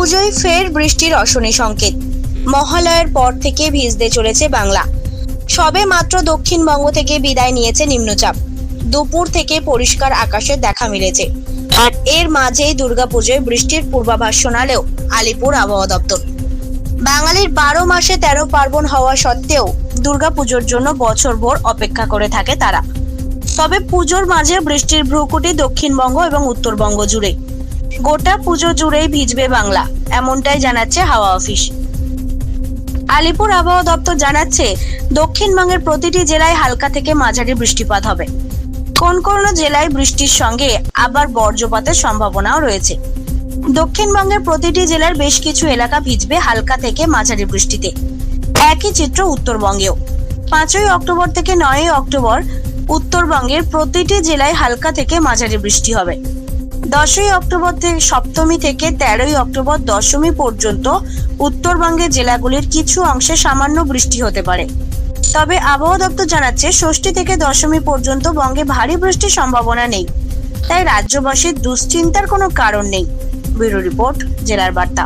দুর্গাপুজোয় ফের বৃষ্টির অশনি সংকেত। মহালয়ের পর থেকে ভিজতে চলেছে বাংলা। সবে মাত্র দক্ষিণবঙ্গ থেকে বিদায় নিয়েছে নিম্নচাপ। দুপুর থেকে পরিষ্কার আকাশের দেখা মিলেছে। আর এর মাঝেই দুর্গাপুজোয় বৃষ্টির পূর্বাভাস শোনালেও আলিপুর আবহাওয়া দপ্তর। বাঙালির বারো মাসে তেরো পার্বণ হওয়া সত্ত্বেও দুর্গাপুজোর জন্য বছরভর অপেক্ষা করে থাকে তারা। তবে পুজোর মাঝে বৃষ্টির ভ্রুকুটি দক্ষিণবঙ্গ এবং উত্তরবঙ্গ জুড়ে। গোটা পুজো জুড়েই ভিজবে বাংলা, এমনটাই জানাচ্ছে হাওয়া অফিস। আলিপুর আবহাওয়া দপ্তর জানাচ্ছে দক্ষিণবঙ্গের প্রতিটি জেলায় হালকা থেকে মাঝারি বৃষ্টিপাত হবে। কোন কোন জেলায় বৃষ্টির সঙ্গে আবার বর্জ্যপাতের সম্ভাবনাও রয়েছে। দক্ষিণবঙ্গের প্রতিটি জেলার বেশ কিছু এলাকা ভিজবে হালকা থেকে মাঝারি বৃষ্টিতে। একই চিত্র উত্তরবঙ্গেও। পাঁচই অক্টোবর থেকে নয়ই অক্টোবর উত্তরবঙ্গের প্রতিটি জেলায় হালকা থেকে মাঝারি বৃষ্টি হবে। দশই অক্টোবর থেকে সপ্তমী থেকে তেরোই অক্টোবর দশমী পর্যন্ত উত্তরবঙ্গের জেলাগুলির কিছু অংশে সামান্য বৃষ্টি হতে পারে। তবে আবহাওয়া দপ্তর জানাচ্ছে, ষষ্ঠী থেকে দশমী পর্যন্ত বঙ্গে ভারী বৃষ্টির সম্ভাবনা নেই। তাই রাজ্যবাসীর দুশ্চিন্তার কোনো কারণ নেই। ব্যুরো রিপোর্ট, জেলার বার্তা।